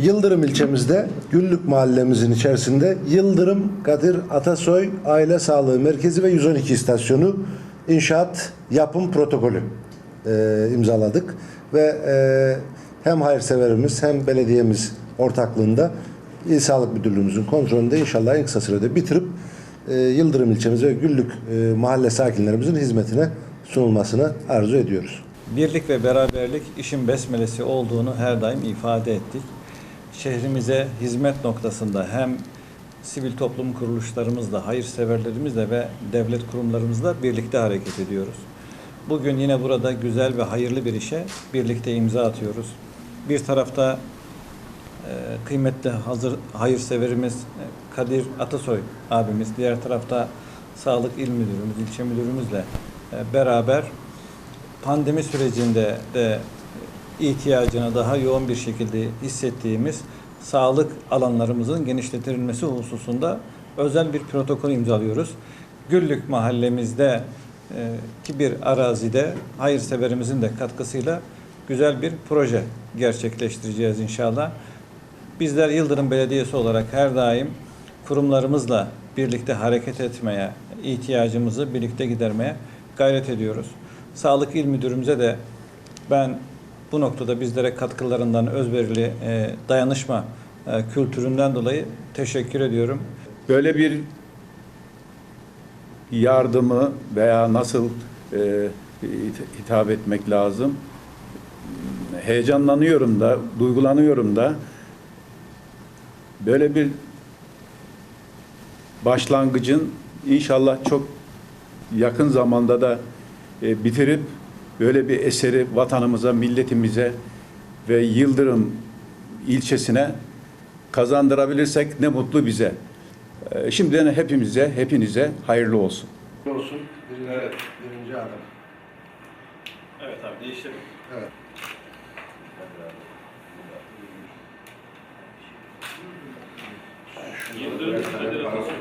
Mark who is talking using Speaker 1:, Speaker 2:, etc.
Speaker 1: Yıldırım ilçemizde Güllük mahallemizin içerisinde Yıldırım Kadir Atasoy Aile Sağlığı Merkezi ve 112 istasyonu inşaat yapım protokolü e, imzaladık ve e, hem hayırseverimiz hem belediyemiz ortaklığında İl Sağlık Müdürlüğümüzün kontrolünde inşallah en kısa sürede bitirip e, Yıldırım ilçemize ve Güllük e, mahalle sakinlerimizin hizmetine sunulmasını arzu ediyoruz.
Speaker 2: Birlik ve beraberlik işin besmelesi olduğunu her daim ifade ettik. Şehrimize hizmet noktasında hem sivil toplum kuruluşlarımızla, hayırseverlerimizle ve devlet kurumlarımızla birlikte hareket ediyoruz. Bugün yine burada güzel ve hayırlı bir işe birlikte imza atıyoruz. Bir tarafta e, kıymetli hazır hayırseverimiz e, Kadir Atasoy abimiz, diğer tarafta Sağlık İl Müdürümüz, ilçe müdürümüzle e, beraber pandemi sürecinde de ihtiyacını daha yoğun bir şekilde hissettiğimiz sağlık alanlarımızın genişletilmesi hususunda özel bir protokol imzalıyoruz. Güllük mahallemizde e, ki bir arazide hayırseverimizin de katkısıyla güzel bir proje gerçekleştireceğiz inşallah. Bizler Yıldırım Belediyesi olarak her daim kurumlarımızla birlikte hareket etmeye, ihtiyacımızı birlikte gidermeye gayret ediyoruz. Sağlık İl Müdürümüze de ben bu noktada bizlere katkılarından özverili e, dayanışma e, kültüründen dolayı teşekkür ediyorum.
Speaker 3: böyle bir yardımı veya nasıl e, hit- hitap etmek lazım? Heyecanlanıyorum da, duygulanıyorum da. Böyle bir başlangıcın inşallah çok yakın zamanda da e, bitirip böyle bir eseri vatanımıza, milletimize ve Yıldırım ilçesine kazandırabilirsek ne mutlu bize. Ee, Şimdiden hepimize, hepinize hayırlı olsun.
Speaker 1: Olsun. Birinci, birinci adım.
Speaker 2: Evet abi değiştirelim.
Speaker 1: Evet.
Speaker 2: Yıldırım Atasoy.